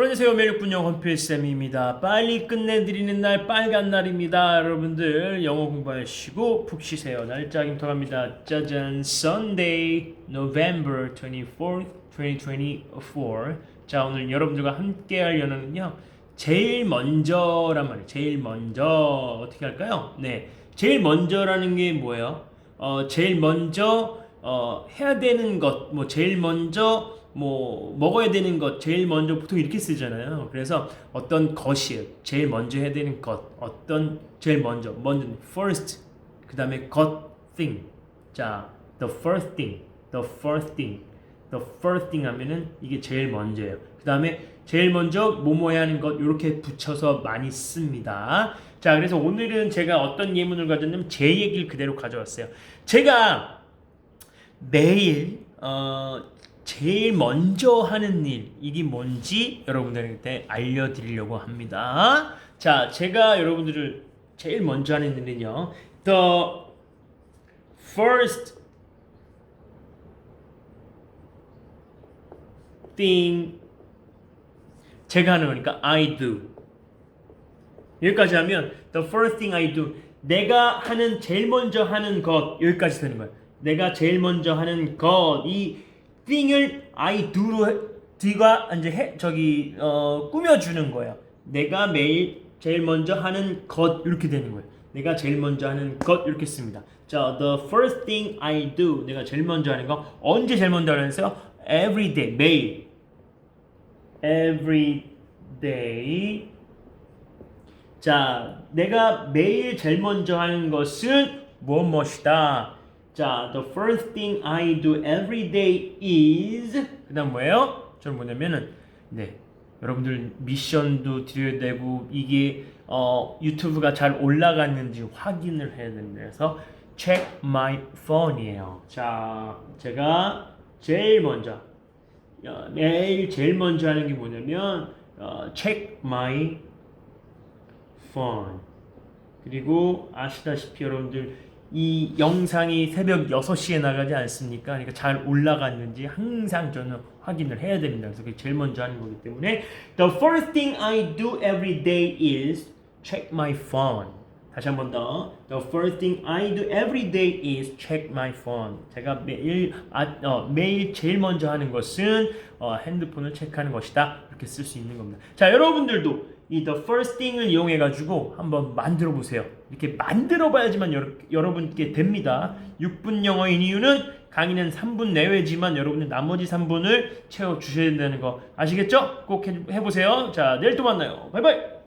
안녕하세요. 매력분 영어 필쌤입니다. 빨리 끝내드리는 날 빨간 날입니다. 여러분들 영어 공부하시고 푹 쉬세요. 날짜부터 갑니다. 짜잔 Sunday, November 24th, 2024. 자 오늘 여러분들과 함께 할 연어는요. 제일 먼저란 말이에요. 제일 먼저 어떻게 할까요? 네, 제일 먼저라는 게 뭐예요? 어, 제일 먼저 어, 해야 되는 것, 뭐 제일 먼저 뭐 먹어야 되는 것 제일 먼저 보통 이렇게 쓰잖아요. 그래서 어떤 것이에요. 제일 먼저 해야 되는 것, 어떤 제일 먼저, 먼저 first, 그 다음에 것 thing. 자, the first thing, the first thing, the first thing 하면은 이게 제일 먼저예요. 그 다음에 제일 먼저 뭐뭐해야 하는 것 이렇게 붙여서 많이 씁니다. 자, 그래서 오늘은 제가 어떤 예문을 가졌냐면 제 얘기를 그대로 가져왔어요. 제가 매일 어, 제일 먼저 하는 일 이게 뭔지 여러분들한테 알려드리려고 합니다. 자, 제가 여러분들을 제일 먼저 하는 일은요. The first thing 제가 하는 거니까 I do 여기까지 하면 the first thing I do 내가 하는 제일 먼저 하는 것 여기까지 되는 거예요. 내가 제일 먼저 하는 것이 thing을 I do로 뒤가 이제 해, 저기 어, 꾸며주는 거예요. 내가 매일 제일 먼저 하는 것 이렇게 되는 거예요. 내가 제일 먼저 하는 것 이렇게 씁니다. 자, the first thing I do 내가 제일 먼저 하는 거 언제 제일 먼저 하는데요? Every day 매일 every day 자, 내가 매일 제일 먼저 하는 것은 무엇 무엇이다. 자, the first thing I do every day is 그다음 뭐예요? 저는 뭐냐면은 네. 여러분들 미션도 드려야 되고 이게 어, 유튜브가 잘 올라갔는지 확인을 해야 됩니다. 그래서 check my phone이에요. 자, 제가 제일 먼저 어, 매일 제일 먼저 하는 게 뭐냐면 어, check my phone. 그리고 아시다시피 여러분들 이 영상이 새벽 6시에 나가지 않습니까? 그러니까 잘 올라갔는지 항상 저는 확인을 해야 됩니다. 그래서 그게 제일 먼저 하는 거기 때문에 The first thing I do every day is check my phone. 다시 한 번 더. The first thing I do every day is check my phone. 제가 매일 아, 어, 매일 제일 먼저 하는 것은 어, 핸드폰을 체크하는 것이다. 이렇게 쓸 수 있는 겁니다. 자, 여러분들도 이 the first thing을 이용해 가지고 한번 만들어 보세요. 이렇게 만들어 봐야지만 여러, 여러분께 됩니다. 6분 영어인 이유는 강의는 3분 내외지만 여러분은 나머지 3분을 채워 주셔야 된다는 거 아시겠죠? 꼭 해, 해보세요. 자, 내일 또 만나요. 바이바이.